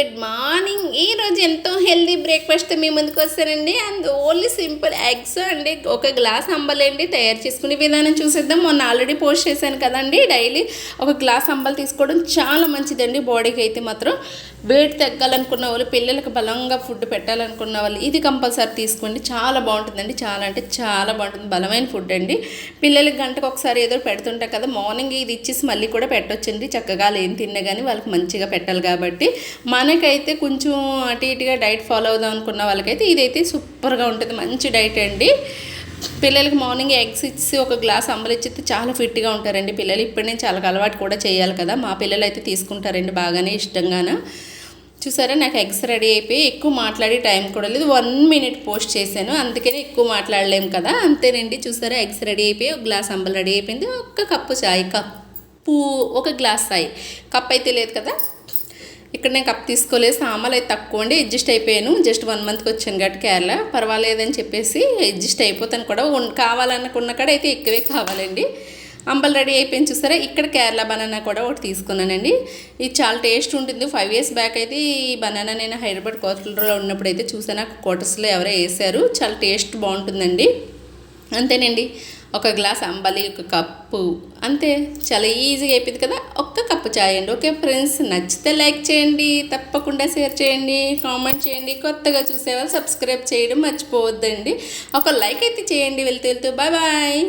Good morning ఈరోజు ఎంతో healthy breakfast మీ ముందుకు వస్తారండి అండ్ ఓన్లీ సింపుల్ ఎగ్స్ అండి. ఒక గ్లాస్ అంబలండి తయారు చేసుకునే విధానం చూసేద్దాం. మొన్న ఆల్రెడీ పోస్ట్ చేశాను కదండి. డైలీ ఒక గ్లాస్ అంబలు తీసుకోవడం చాలా మంచిదండి. బాడీకి అయితే మాత్రం వెయిట్ తగ్గాలనుకున్న వాళ్ళు పిల్లలకు బలంగా ఫుడ్ పెట్టాలనుకున్న వాళ్ళు ఇది కంపల్సరీ తీసుకోండి. చాలా బాగుంటుందండి. చాలా అంటే చాలా బాగుంటుంది. బలమైన ఫుడ్ అండి. పిల్లలకి గంటకు ఒకసారి ఏదో పెడుతుంటారు కదా. మార్నింగ్ ఇది ఇచ్చేసి మళ్ళీ కూడా పెట్టొచ్చండి. చక్కగా ఏం తిన్నా కానీ వాళ్ళకి మంచిగా పెట్టాలి కాబట్టి. మన మనకైతే కొంచెం అటు ఇటుగా డైట్ ఫాలో అవుదాం అనుకున్న వాళ్ళకైతే ఇదైతే సూపర్గా ఉంటుంది. మంచి డైట్ అండి. పిల్లలకి మార్నింగ్ ఎగ్స్ ఇచ్చి ఒక గ్లాస్ అంబలు ఇచ్చితే చాలా ఫిట్గా ఉంటారండి. పిల్లలు ఇప్పటి నుంచి చాలా అలవాటు కూడా చేయాలి కదా. మా పిల్లలు అయితే తీసుకుంటారండి బాగానే ఇష్టంగానే. చూసారా? నాకు ఎగ్స్ రెడీ అయిపోయి ఎక్కువ మాట్లాడే టైం కూడా లేదు. వన్ మినిట్ పోస్ట్ చేశాను. అందుకనే ఎక్కువ మాట్లాడలేము కదా. అంతేనండి. చూసారా? ఎగ్స్ రెడీ అయిపోయి ఒక గ్లాస్ అంబలు రెడీ అయిపోయింది. ఒక్క కప్పు చాయ్ కప్పు ఒక గ్లాస్ చాయ్. కప్ అయితే లేదు కదా? ఇక్కడ నేను కప్ తీసుకోలేదు సామాన్లు అయితే తక్కువ అండి అడ్జస్ట్ అయిపోయాను. జస్ట్ వన్ మంత్కి వచ్చాను కాబట్టి కేరళ. పర్వాలేదని చెప్పేసి అడ్జస్ట్ అయిపోతాను కూడా. కావాలనుకున్న కాడ అయితే ఎక్కువే కావాలండి. అంబల్ రెడీ అయిపోయింది చూసారా? ఇక్కడ కేరళ బనానా కూడా ఒకటి తీసుకున్నానండి. ఇది చాలా టేస్ట్ ఉంటుంది. ఫైవ్ ఇయర్స్ బ్యాక్ అయితే ఈ బనానా నేను హైదరాబాద్ కోటలో ఉన్నప్పుడు అయితే చూసాను కోటర్స్లో ఎవరో వేసారు. చాలా టేస్ట్ బాగుంటుందండి. అంతేనండి. ఒక గ్లాస్ అంబలి ఒక కప్పు అంతే. చాలా ఈజీగా అయిపోయింది కదా? ఒక్క చేయండి. ఓకే ఫ్రెండ్స్ నచ్చితే లైక్ చేయండి తప్పకుండా షేర్ చేయండి కామెంట్ చేయండి కొత్తగా చూసేవాళ్ళు సబ్స్క్రైబ్ చేయడం మర్చిపోవద్దండి. ఒక లైక్ అయితే చేయండి వెళ్తూ వెళ్తూ. Bye bye.